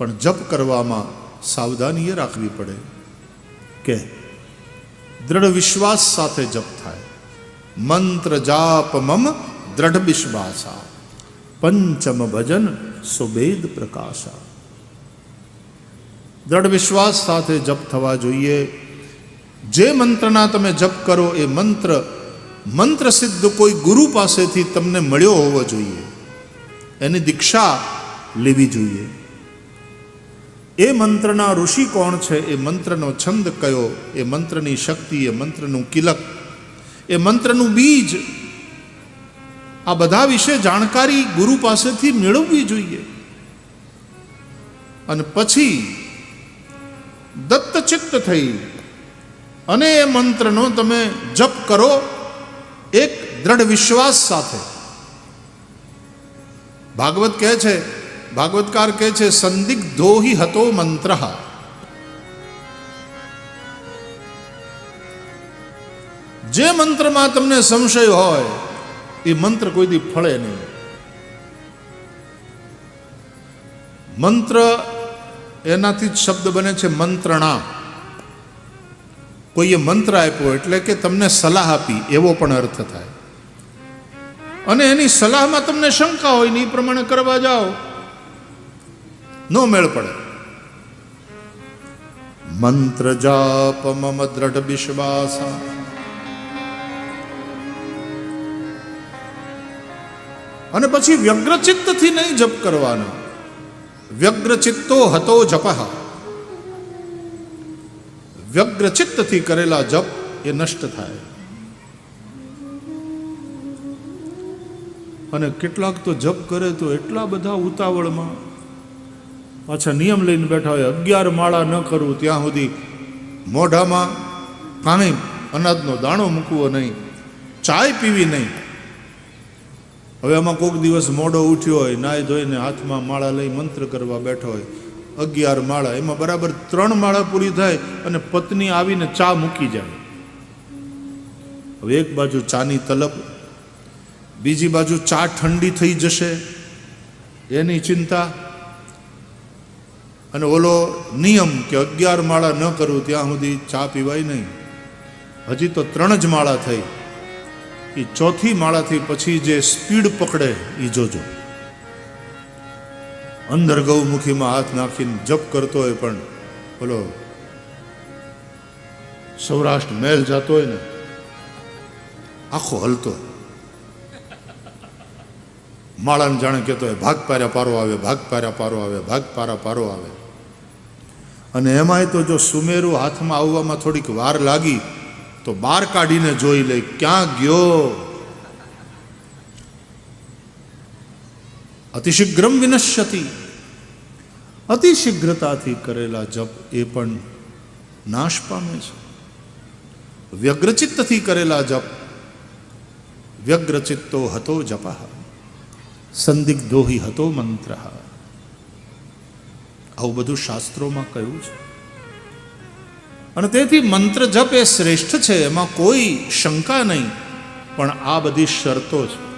પણ જપ કરવામાં સાવધાનીએ રાખવી પડે. કે દ્રઢ વિશ્વાસ સાથે જપ થાય. મંત્ર જાપ મમ દ્રઢ વિશ્વાસા. પંચમ ભજન સુબેદ પ્રકાશા. દ્રઢ વિશ્વાસ સાથે જપ થવા જોઈએ. જે મંત્રના તમે જપ કરો એ મંત્ર મંત્ર સિદ્ધ કોઈ ગુરુ પાસેથી તમને મળ્યો હોવો જોઈએ. એની દીક્ષા લેવી જોઈએ. એ મંત્રના ઋષિ કોણ છે? એ મંત્રનો છંદ કયો? એ મંત્રની શક્તિ, એ મંત્રનું કિલક, એ મંત્રનું બીજ. આ બધા વિશે જાણકારી ગુરુ પાસેથી મેળવવી જોઈએ. અને પછી દત્તચિત્ત થઈ. અને એ મંત્રનો તમે જપ કરો એક દ્રઢ વિશ્વાસ સાથે. ભાગવત કહે છે ભાગવતકાર કહે છે, સંદિગ્ધો હતો મંત્ર. જે મંત્રમાં તમને સંશય હોય, એ મંત્ર કોઈ દી ફળે નહીં. મંત્ર એનાથી જ શબ્દ બને છે મંત્રણા. કોઈએ મંત્ર આપ્યો એટલે કે તમને સલાહ આપી, એવો પણ અર્થ થાય. અને એની સલાહમાં તમને શંકા હોય ને એ પ્રમાણે કરવા જાઓ. નો મેળ પડે. મંત્ર જાપ મમ દ્રઢ વિશ્વાસ. અને પછી વ્યગ્રચિત્તથી નહીં જપ કરવાનો. વ્યગ્રચિત્તો હતો જપ. વ્યગ્રચિત્તથી કરેલા જપ એ નષ્ટ થાય. અને કેટલાક તો જપ કરે તો એટલા બધા ઉતાવળમાં પાછા નિયમ લઈને બેઠા હોય, અગિયાર માળા ન કરવું ત્યાં સુધી મોઢામાં કાંઈ અનાજનો દાણો મૂકવો નહીં, ચાય પીવી નહીં. હવે આમાં કોઈક દિવસ મોડો ઉઠ્યો હોય નાય ધોઈને હાથમાં માળા લઈ મંત્ર કરવા બેઠો હોય, અગિયાર માળા, એમાં બરાબર ત્રણ માળા પૂરી થાય અને પત્ની આવીને ચા મૂકી જાય. હવે એક બાજુ ચાની તલબ, બીજી બાજુ ચા ઠંડી થઈ જશે, એની ચિંતા અને ઓલો નિયમ કે અગિયાર માળા ન કરવું ત્યાં સુધી ચા પીવાય નહીં. હજી તો ત્રણ જ માળા થઈ. એ ચોથી માળાથી પછી જે સ્પીડ પકડે એ જોજો. અંદર ગૌમુખીમાં હાથ નાખીને જપ કરતો હોય પણ બોલો સૌરાષ્ટ્ર મહેલ જતો હોય ને, આખો હલતો. હોય માળાને જાણે કહેતો હોય ભાગ પાર્યા પારો આવે, ભાગ પાર્યા પારો આવે, ભાગ પારા પારો આવે. અને એમાંય તો જો સુમેરું હાથમાં આવવામાં થોડીક વાર લાગી, તો બહાર કાઢીને જોઈ લે, ક્યાં ગયો? અતિશીઘ્રમ વિનશ્યતિ. અતિશીઘ્રતાથી કરેલા જપ એ પણ નાશ પામે છે. વ્યગ્રચિત્તથી કરેલા જપ, વ્યગ્રચિત્તો હતો જપ. સંદિગ્ધો હિ હતો મંત્ર. આવું બધું શાસ્ત્રોમાં કહ્યું છે. અને તેથી મંત્ર જપ એ શ્રેષ્ઠ છે, એમાં કોઈ શંકા નહીં, પણ આ બધી શરતો છે.